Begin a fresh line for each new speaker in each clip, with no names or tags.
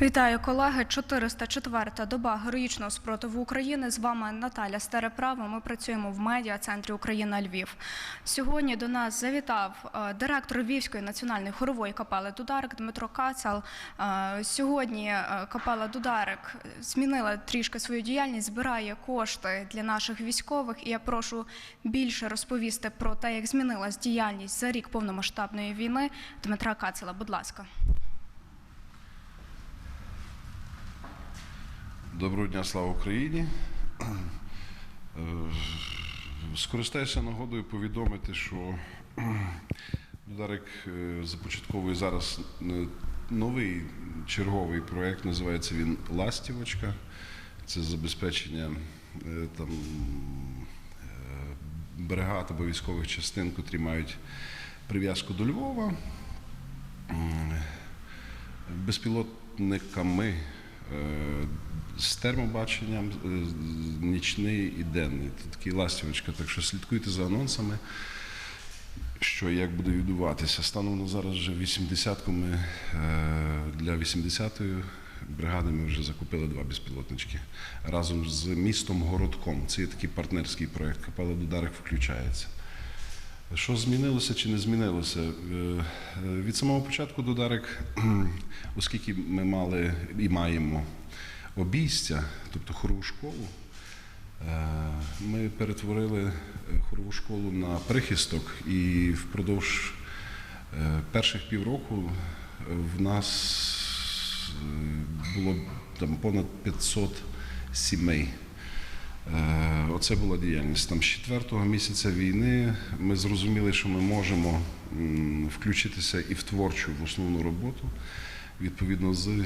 Вітаю, колеги. 404-та доба героїчного спротиву України. З вами Наталя Стереправа. Ми працюємо в медіа центрі Україна Львів. Сьогодні до нас завітав е, директор Львівської національної хорової капели Дударик Дмитро Кацал. Е, Сьогодні е, капела Дударик змінила трішки свою діяльність, збирає кошти для наших військових. І я прошу більше розповісти про те, як змінилась діяльність за рік повномасштабної війни. Дмитра Кацала, будь ласка.
Доброго дня, слава Україні. Е, Скористаюся нагодою повідомити, що Дударик е, започатковує зараз е, новий черговий проєкт, називається він Ластівочка. Це забезпечення там, бригад або військових частин, котрі мають прив'язку до Львова. Безпілотниками з термобаченням е, нічний і денний. Це такий ластівочка, так що слідкуйте за анонсами, що як буде відбуватися. Станом на зараз вже 80-ку ми е, для 80-ї бригади ми вже закупили два безпілотнички разом з містом Городком. Це є такий партнерський проєкт. Капела Дударик включається. Що змінилося чи не змінилося? Е, е, Від самого початку Дударик, оскільки ми мали і маємо обійстя, тобто хорову школу, е, ми перетворили хорову школу на прихисток, і впродовж перших півроку в нас було там понад 500 сімей. Е, Оце була діяльність. Там з четвертого місяця війни ми зрозуміли, що ми можемо включитися і в творчу в основну роботу. Відповідно, з е,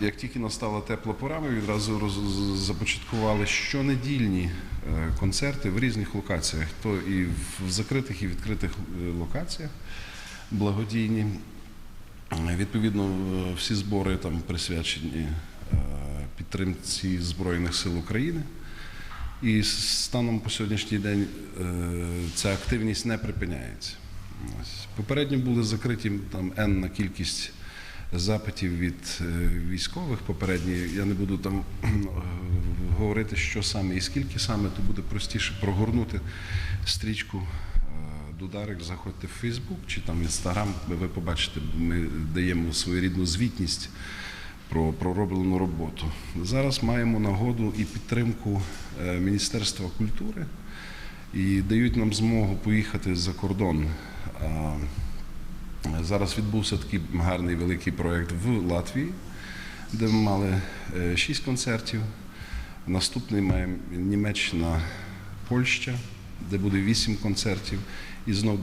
як тільки настала тепла пора, ми відразу роз- започаткували щонедільні е, концерти в різних локаціях, то і в закритих, і відкритих локаціях благодійні. Відповідно, всі збори там присвячені підтримці Збройних сил України. І станом по сьогоднішній день е, ця активність не припиняється. Попередньо були закриті там енна кількість запитів від е, військових. Попередні я не буду там говорити, що саме і скільки саме, то буде простіше прогорнути стрічку е, Дударик, заходьте в Фейсбук чи там Інстаграм, ви побачите, ми даємо своєрідну звітність про пророблену роботу. Зараз маємо нагоду і підтримку е, Міністерства культури і дають нам змогу поїхати за кордон. Зараз відбувся такий гарний великий проєкт в Латвії, де ми мали е, шість концертів. Наступний маємо Німеччина, Польща, де буде вісім концертів. І знов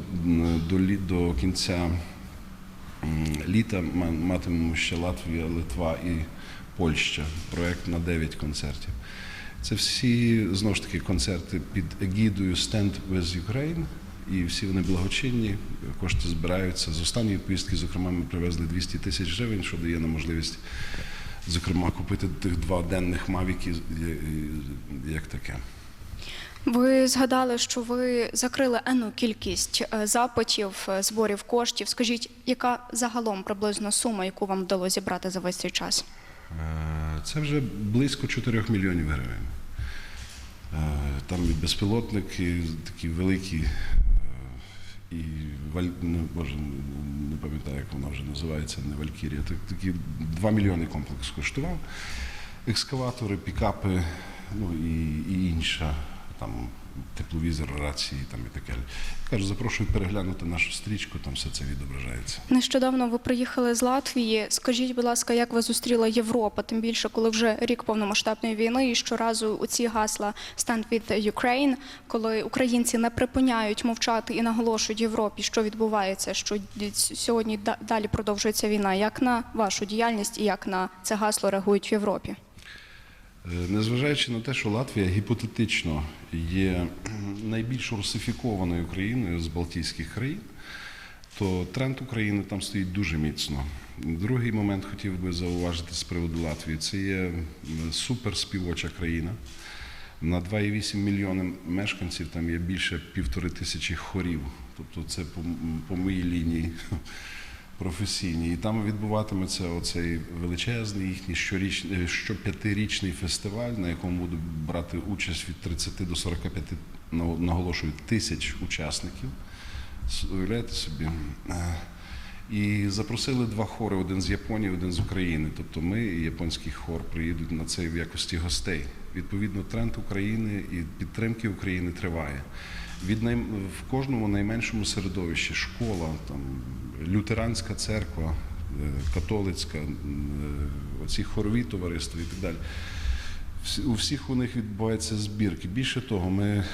до, до кінця літа ма- матимемо ще Латвія, Литва і Польща. Проєкт на 9 концертів. Це всі знову ж таки концерти під егідою Stand with Ukraine. І всі вони благочинні, кошти збираються. З останньої поїздки, зокрема, ми привезли 200 тисяч гривень, що дає нам можливість, зокрема, купити тих два денних мавіки, як таке.
Ви згадали, що ви закрили енну кількість е, запитів, е, зборів коштів. Скажіть, яка загалом приблизно сума, яку вам вдалося зібрати за весь цей час?
Е, Це вже близько 4 мільйонів гривень. Там і безпілотники такі великі, і ну, боже, не пам'ятаю, як вона вже називається, не Валькірія. Так, такі 2 мільйони комплекс коштував. Екскаватори, пікапи, ну і, і інша, там тепловізор, рації там і таке. Кажу, запрошую переглянути нашу стрічку, там все це відображається.
Нещодавно ви приїхали з Латвії. Скажіть, будь ласка, як вас зустріла Європа? Тим більше, коли вже рік повномасштабної війни, і щоразу у ці гасла «Stand with Ukraine», коли українці не припиняють мовчати і наголошують Європі, що відбувається, що сьогодні да- далі продовжується війна. Як на вашу діяльність і як на це гасло реагують в Європі?
Е, Незважаючи на те, що Латвія гіпотетично є найбільш русифікованою країною з Балтійських країн, то тренд України там стоїть дуже міцно. Другий момент хотів би зауважити з приводу Латвії. Це є суперспівоча країна. На 2,8 мільйони мешканців там є більше півтори тисячі хорів. Тобто це по, по моїй лінії професійні. І там відбуватиметься оцей величезний їхній щоріч, е, щоп'ятирічний фестиваль, на якому будуть брати участь від 30 до 45, на- наголошую, тисяч учасників. Уявляєте собі? Е, І запросили два хори: один з Японії, один з України. Тобто ми і японський хор приїдуть на це в якості гостей. Відповідно, тренд України і підтримки України триває. Від най... в кожному найменшому середовищі школа, там лютеранська церква, е, католицька, е, оці хорові товариства і так далі. У всіх у них відбуваються збірки. Більше того, ми е,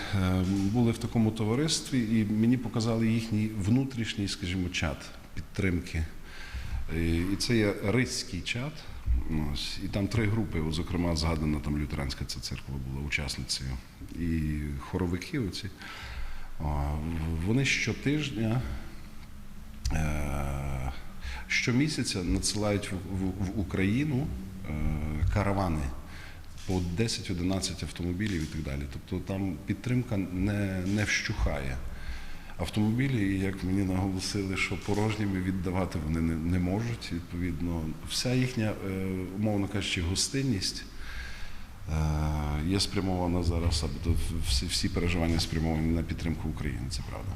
були в такому товаристві, і мені показали їхній внутрішній, скажімо, чат підтримки. І це є ризький чат. І там три групи, зокрема, згадана там лютеранська ця церква була учасницею. І хоровики оці. Вони щотижня, е, щомісяця надсилають в, Україну е, каравани по 10-11 автомобілів і так далі. Тобто там підтримка не, не вщухає. Автомобілі, як мені наголосили, що порожніми віддавати вони не, не можуть. Відповідно, вся їхня, е, умовно кажучи, гостинність є спрямована зараз, або всі, всі переживання спрямовані на підтримку України. Це правда.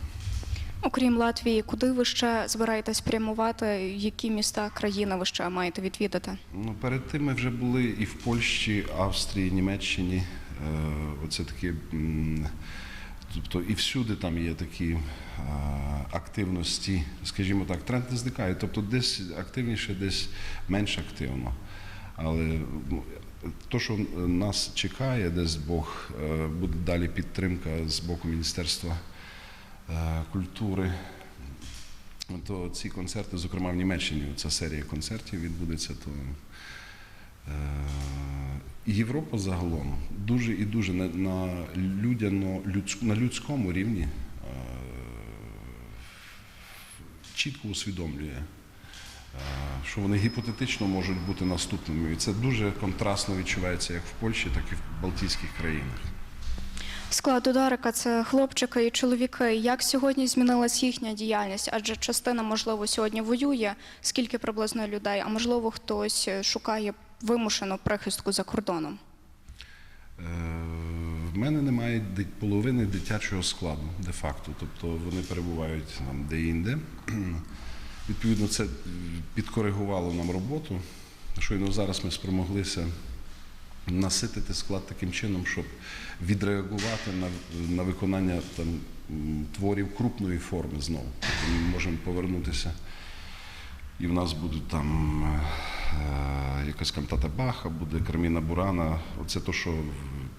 Окрім Латвії, куди ви ще збираєтесь прямувати? Які міста країни ви ще маєте відвідати?
Ну, перед тим ми вже були і в Польщі, Австрії, Німеччині. Е, Оце такі. Тобто і всюди там є такі е, активності, скажімо так, тренд не зникає. Тобто десь активніше, десь менш активно. Але ну, то, що нас чекає, десь Бог е, буде далі підтримка з боку Міністерства е, культури, то ці концерти, зокрема в Німеччині, ця серія концертів відбудеться, то е, Європа загалом дуже і дуже на, людяно, на людському рівні чітко усвідомлює, що вони гіпотетично можуть бути наступними. І це дуже контрастно відчувається як в Польщі, так і в Балтійських країнах.
Склад ударика це хлопчики і чоловіки. Як сьогодні змінилась їхня діяльність? Адже частина, можливо, сьогодні воює. Скільки приблизно людей? А можливо, хтось е, шукає вимушену прихистку за кордоном?
Е, В мене немає половини дитячого складу, де-факто. Тобто вони перебувають там де-інде. Відповідно, це підкоригувало нам роботу. Щойно зараз ми спромоглися наситити склад таким чином, щоб відреагувати на, на виконання там, творів крупної форми знову. Тобто ми можемо повернутися і в нас будуть там е, якась кантата Баха, буде Карміна Бурана. Оце то, що,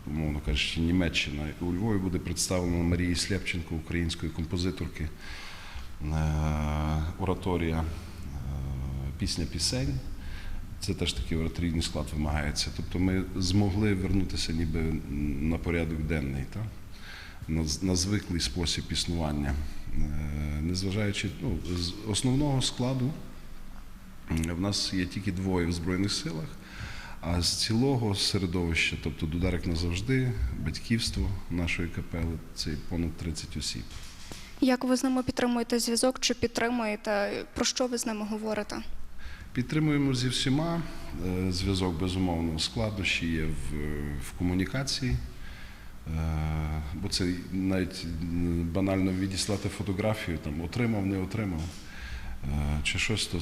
умовно кажучи, Німеччина. У Львові буде представлено Марії Слєпченко, української композиторки, ораторія, е, пісня пісень. Це теж такий ораторійний склад вимагається. Тобто ми змогли вернутися ніби на порядок денний, та? на, на звиклий спосіб існування. Е, Незважаючи ну, з основного складу, в нас є тільки двоє в Збройних силах, а з цілого середовища, тобто Дударик назавжди, батьківство нашої капели, це понад 30 осіб.
Як ви з ними підтримуєте зв'язок чи підтримуєте? Про що ви з ними говорите?
Підтримуємо зі всіма. Е, Зв'язок, безумовно, складнощі є в, в комунікації. Е, Бо це навіть банально відіслати фотографію, там отримав, не отримав. Е, Чи щось то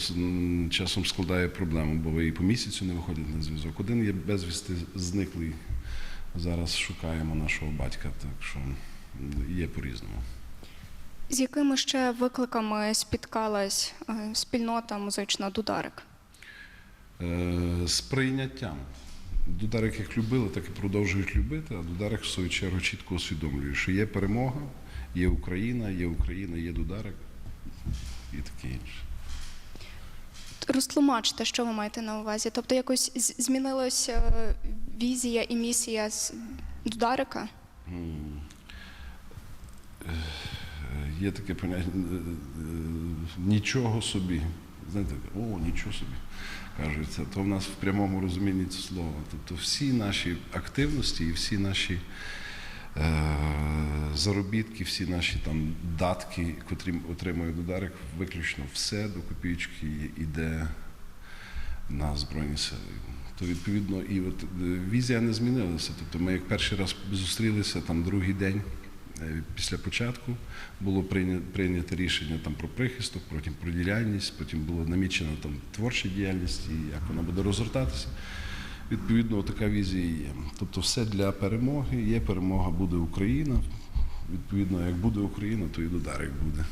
часом складає проблему, бо ви і по місяцю не виходять на зв'язок. Один є безвісти зниклий. Зараз шукаємо нашого батька, так що є по-різному.
З якими ще викликами спіткалась е, спільнота музична Дударик?
Е, з прийняттям. Дударик їх любили, так і продовжують любити, а Дударик в свою чергу чітко усвідомлює, що є перемога, є Україна, є Україна, є Дударик і таке інше.
Розтлумачте, що ви маєте на увазі? Тобто якось змінилася е, візія і місія з Дударика?
М. Є таке поняття е, е, нічого собі. Знаєте, о, нічого собі. Кажуть, це то в нас в прямому розумінні це слова. Тобто всі наші активності і всі наші Е, Заробітки, всі наші там датки, котрі отримує Дударик, виключно все до копійки йде на Збройні Сили. То відповідно, і от е, візія не змінилася. Тобто ми як перший раз зустрілися там другий день після початку було прийня- прийнято рішення там про прихисток, потім про діяльність, потім було намічено там творча діяльність і як вона буде розгортатися. Відповідно, така візія є. Тобто, все для перемоги. Є перемога, буде Україна. Відповідно, як буде Україна, то і Дударик буде.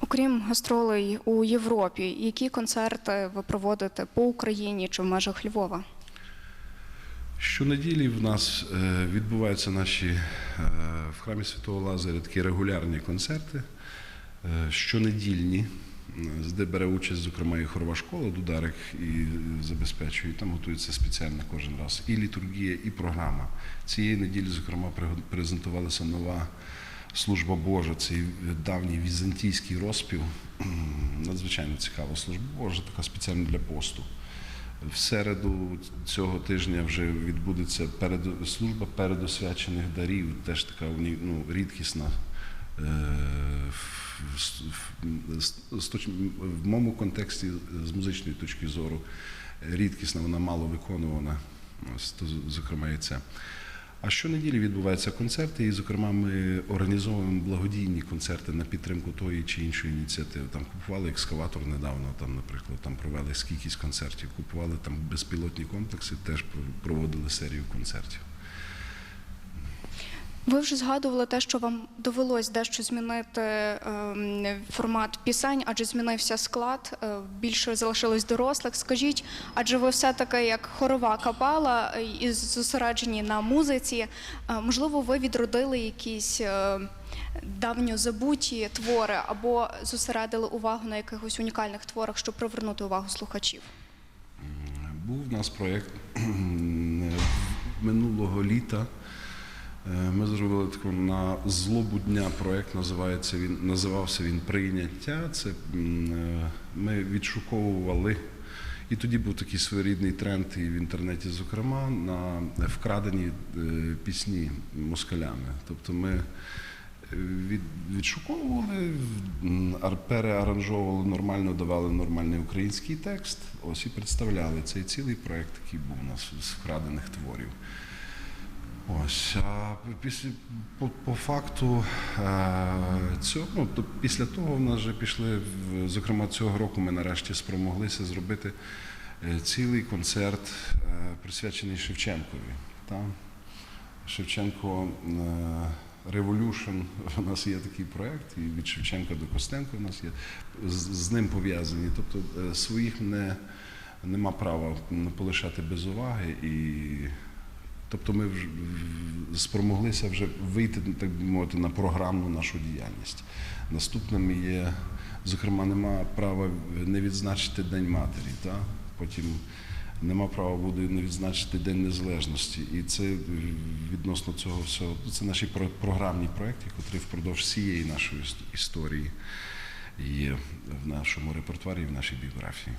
Окрім гастролей у Європі, які концерти ви проводите по Україні чи в межах Львова?
Щонеділі в нас е, відбуваються наші е, в храмі Святого Лазаря такі регулярні концерти, е, щонедільні, де бере участь, зокрема, і хорова школа Дударик і забезпечує. Там готується спеціально кожен раз і літургія, і програма. Цієї неділі, зокрема, презентувалася нова служба Божа, цей давній візантійський розпів. Надзвичайно цікава служба Божа, така спеціально для посту. В середу цього тижня вже відбудеться перед, служба передосвячених дарів, теж така ну, рідкісна. е, в- моєму контексті, з музичної точки зору, рідкісна, вона мало виконувана. Зокрема, і це. А щонеділі відбуваються концерти, і, зокрема, ми організовуємо благодійні концерти на підтримку тої чи іншої ініціативи. Там купували екскаватор недавно, там, наприклад, там провели скількись концертів, купували там безпілотні комплекси, теж проводили серію концертів.
Ви вже згадували те, що вам довелось дещо змінити ем, формат пісень, адже змінився склад, е, більше залишилось дорослих. Скажіть, адже ви все-таки як хорова капела е, і зосереджені на музиці. е, Можливо, ви відродили якісь давньо забуті твори або зосередили увагу на якихось унікальних творах, щоб привернути увагу слухачів.
Був у нас проєкт минулого літа. Е, Ми зробили таку на злобу дня називається він, називався він Прийняття. Це е, ми відшуковували. І тоді був такий своєрідний тренд і в інтернеті, зокрема, на вкрадені е, пісні москалями. Тобто ми від, відшуковували, переаранжовували нормально, давали нормальний український текст. Ось і представляли цей цілий проєкт, який був у нас з вкрадених творів. Ось, а після, по, по факту е, цього, ну, то після того в нас вже пішли, зокрема цього року ми нарешті спромоглися зробити е, цілий концерт, е, присвячений Шевченкові. Та? Шевченко Revolution, у нас є такий проєкт, і від Шевченка до Костенка у нас є, з, з ним пов'язані. Тобто своїх не, нема права полишати без уваги. І Тобто ми спромоглися вже вийти, так би мовити, на програмну нашу діяльність. Наступним є, зокрема, нема права не відзначити День матері, та? потім нема права буде не відзначити День Незалежності. І це відносно цього всього, це наші про- програмні проекти, які впродовж всієї нашої історії є в нашому репертуарі і в нашій біографії.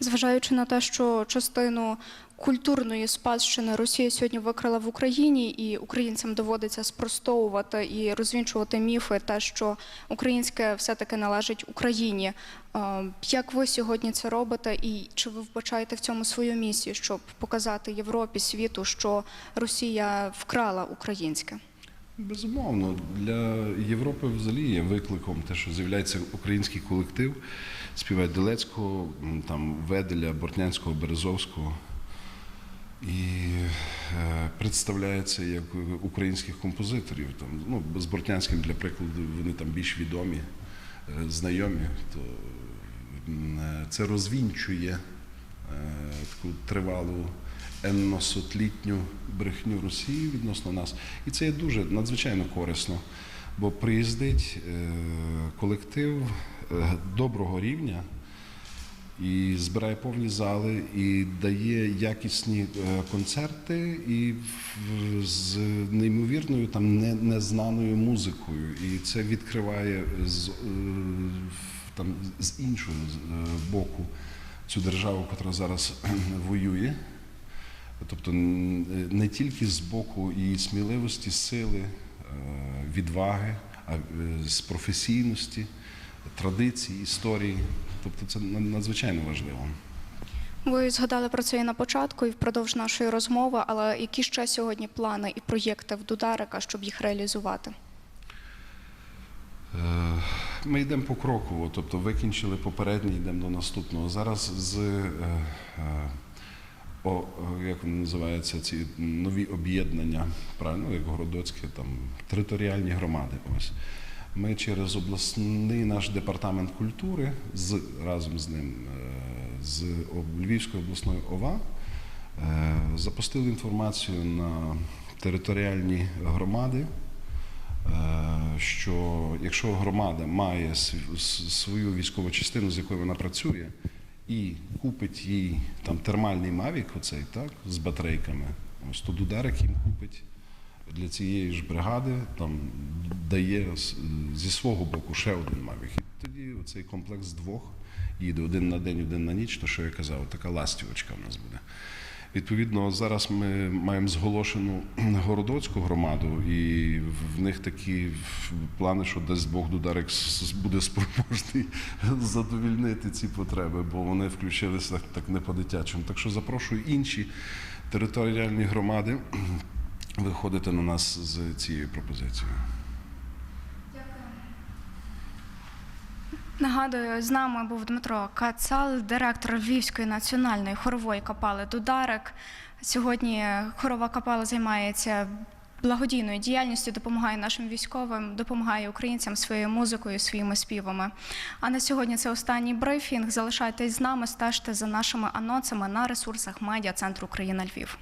Зважаючи на те, що частину культурної спадщини Росія сьогодні викрала в Україні, і українцям доводиться спростовувати і розвінчувати міфи, те, що українське все-таки належить Україні. Е, Як ви сьогодні це робите, і чи ви вбачаєте в цьому свою місію, щоб показати Європі, світу, що Росія вкрала українське?
Безумовно, для Європи взагалі є викликом те, що з'являється український колектив, співає Делецького, там Веделя, Бортнянського, Березовського. І е, представляється як українських композиторів. Там, ну, з Бортнянським, для прикладу, вони там більш відомі, е, знайомі. То е, це розвінчує таку тривалу енносотлітню брехню Росії відносно нас. І це є дуже надзвичайно корисно, бо приїздить е, колектив е, доброго рівня і збирає повні зали, і дає якісні е, концерти і з неймовірною там не- незнаною музикою. І це відкриває з, там, з іншого боку цю державу, яка зараз воює. Тобто не тільки з боку її сміливості, сили, е, відваги, а е, з професійності, традицій, історії. Тобто це надзвичайно важливо.
Ви згадали про це і на початку, і впродовж нашої розмови. Але які ще сьогодні плани і проєкти в Дударика, щоб їх реалізувати?
Е, Ми йдемо по кроку, тобто викінчили попередній, йдемо до наступного. Зараз з о, е, як називаються ці нові об'єднання, правильно, як Городоцьке, там територіальні громади. Ось ми через обласний наш департамент культури з разом з ним, е, з Львівської обласної ОВА. е, Запустили інформацію на територіальні громади, що якщо громада має свою військову частину, з якою вона працює, і купить їй там термальний мавік, оцей так, з батарейками, ось то Дударик їм купить для цієї ж бригади, там дає зі свого боку ще один мавік. І тоді оцей комплекс двох їде один на день, один на ніч, то що я казав, така ластівочка в нас буде. Відповідно, зараз ми маємо зголошену городоцьку громаду, і в них такі плани, що десь Бог Дударик буде спроможний задовільнити ці потреби, бо вони включилися так не по-дитячому. Так що запрошую інші територіальні громади виходити на нас з цією пропозицією.
Нагадую, з нами був Дмитро Кацал, директор Львівської національної хорової капели Дударик. Сьогодні хорова капела займається благодійною діяльністю, допомагає нашим військовим, допомагає українцям своєю музикою, своїми співами. А на сьогодні це останній брифінг. Залишайтесь з нами, стежте за нашими анонсами на ресурсах медіа Центру Україна Львів.